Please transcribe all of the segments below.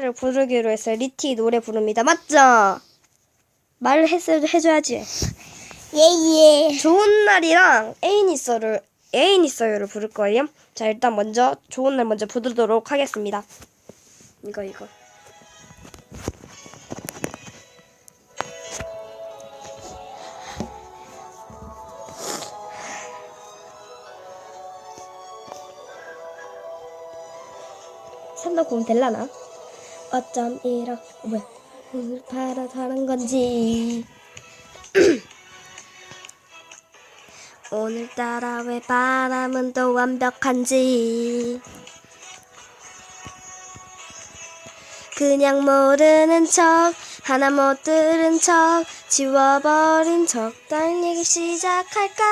노래를 부르기로 했어요. 리티 노래 부릅니다. 맞죠? 말을 해줘야지. 예예. 좋은 날이랑 애인 있어를 애인 있어요를 부를 거예요. 자 일단 먼저 좋은 날 먼저 부르도록 하겠습니다. 이거 이거. 산다 고면 될라나? 어쩜 이렇게 왜 오늘 바라다는 건지. 오늘따라 왜 바람은 또 완벽한지. 그냥 모르는 척 하나 못 들은 척 지워버린 적당히 시작할까?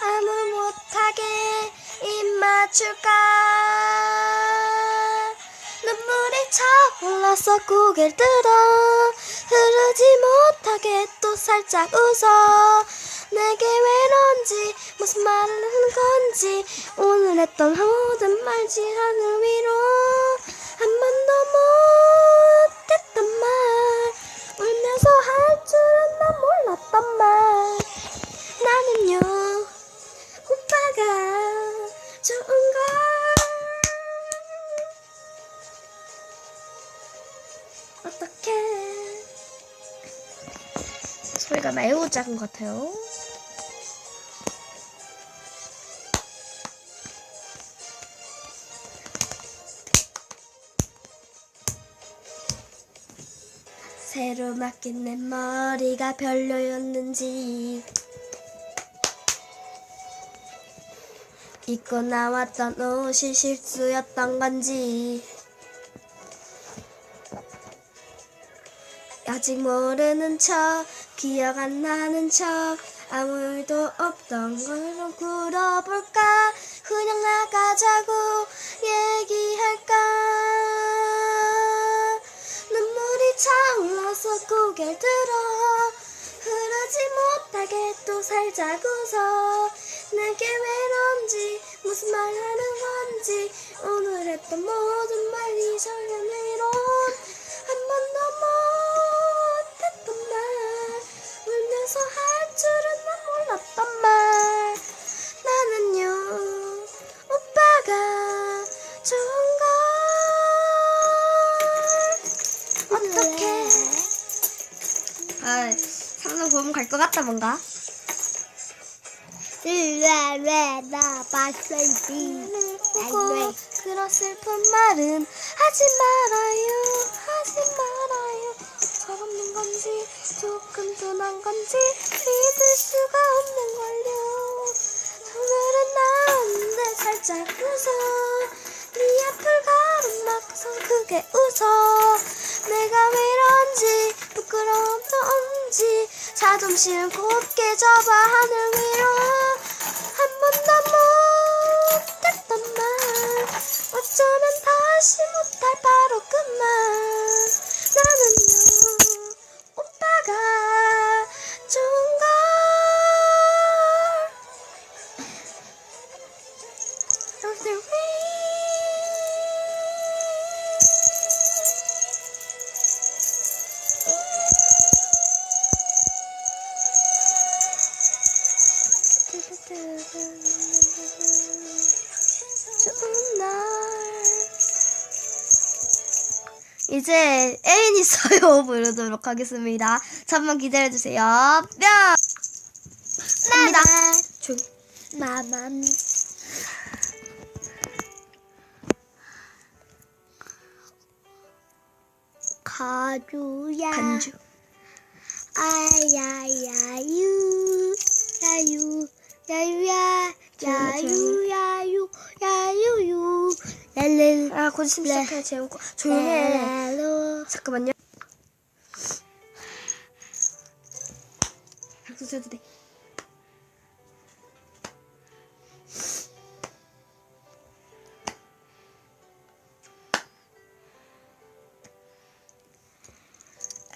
아무 못하게 입 맞출까 눈물이 차올라서 고개를 들어. 흐르지 못하게 또 살짝 웃어. 내게 왜런지 무슨 말을 하는 건지. 오늘 했던 모든 말지 하늘 위로. 한 번도 못했던 말. 울면서 할 줄은 난 몰랐던 말 소리가 매우 작은 것 같아요. 새로 맡긴 내 머리가 별로였는지. 입고 나왔던 옷이 실수였던 건지 아직 모르는 척 기억 안 나는 척 아무 일도 없던 걸로 굴어볼까? 그냥 나가자고 얘기할까? 눈물이 차올라서 고개를 들어. 흐르지 못하게 또 웃어 내게 왜런지 무슨 말 하는 건지. 오늘 했던 모든 말이 설명 아 상상 보면 갈 것 같다 뭔가. 왜왜나 봤을지. 그런 슬픈 말은 하지 말아요 하지 말아요. 서럽는 건지 조금 둔한 건지 자존심을 곱게 접어 하늘 위로. 한 번도 못했던 말. 어쩌면 다시 못할 바로 그말. 나는요 오빠가 좋은 걸 이제 애인 있어요 부르도록 하겠습니다. 잠만 기다려주세요. 뿅! 갑니다. 조, 마맘 가주야 간주. 아야야유 야유 야유야 조용히, 야유 랄랄 아, 곧 있으면 네. 시작해. 재밌고. 조용해. 랄랄로 잠깐만요. 박수 쳐도 돼.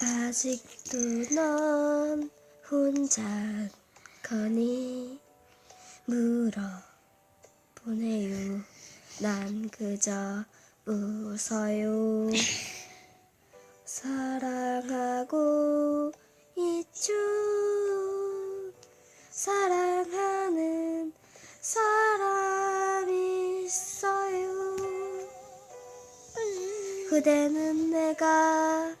아직도 넌 혼자 거니 물어보네요 난 그저 웃어요. 사랑하고 있죠. 사랑하는 사람 있어요. 그대는 내가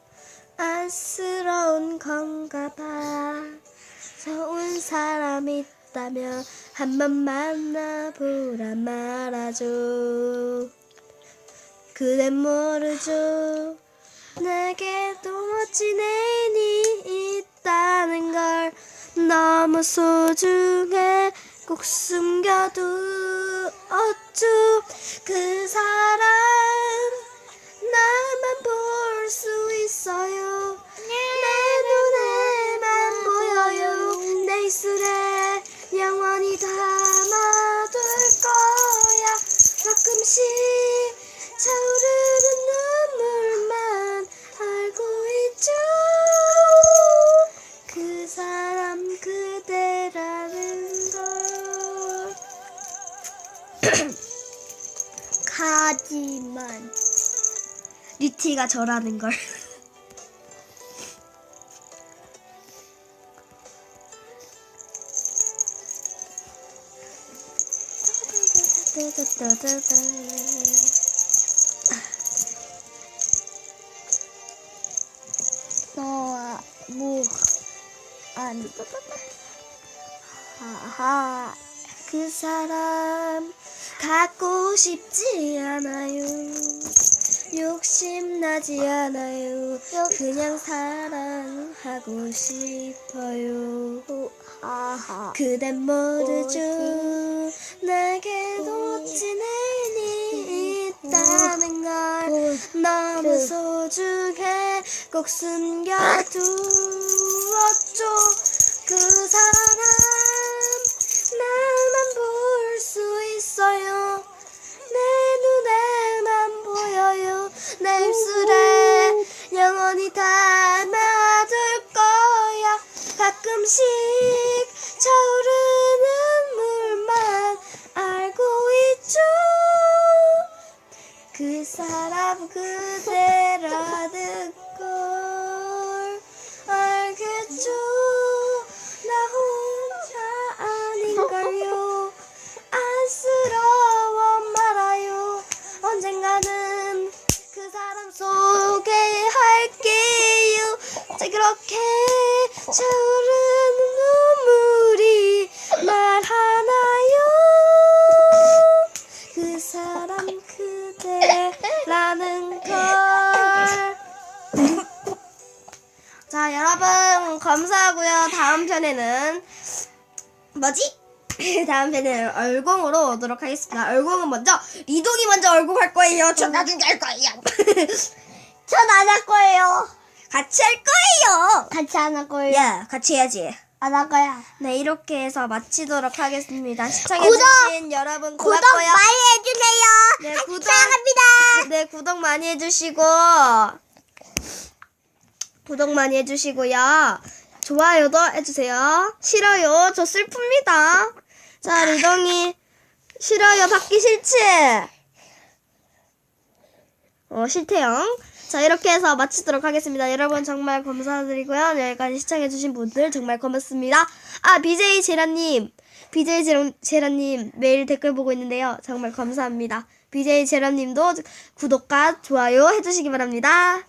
안쓰러운 건가 봐. 서운 사람 있 다면 한 번 만나보라 말아줘. 그댄 모르죠. 내게도 멋진 애인이 있다는 걸 너무 소중해 꼭 숨겨두었죠 그 사람 나만 볼 수 있어요 하지만 리티가 저라는 걸. 너와 무안 하하 그 사람 갖고 싶지 않아요. 욕심나지 않아요. 그냥 사랑하고 싶어요. 그댄 모르죠 내게도 멋진 애인이 있다는 걸 너무 소중해. 꼭 숨겨두었죠. 그 사람 가 다음 편에는 뭐지? 다음 편에는 얼공으로 오도록 하겠습니다. 얼공은 먼저 리동이 먼저 얼공 할 거예요. 저 나중에 할 거예요. 전 안 할 거예요 같이 할 거예요. 같이 안 할 거예요 야, 같이 해야지. 안 할 거야 네, 이렇게 해서 마치도록 하겠습니다. 시청해주신 여러분 구독 고맙고요. 많이 해주세요 네, 구독. 사랑합니다 네, 구독 많이 해주시고, 구독 많이 해주시고요. 좋아요도 해주세요. 싫어요. 저 슬픕니다. 자, 리동이, 싫어요. 받기 싫지? 어, 싫대요. 자, 이렇게 해서 마치도록 하겠습니다. 여러분 정말 감사드리고요. 여기까지 시청해주신 분들 정말 고맙습니다. 아, BJ 제라님. BJ 제라- 제라님 매일 댓글 보고 있는데요. 정말 감사합니다. BJ 제라님도 구독과 좋아요 해주시기 바랍니다.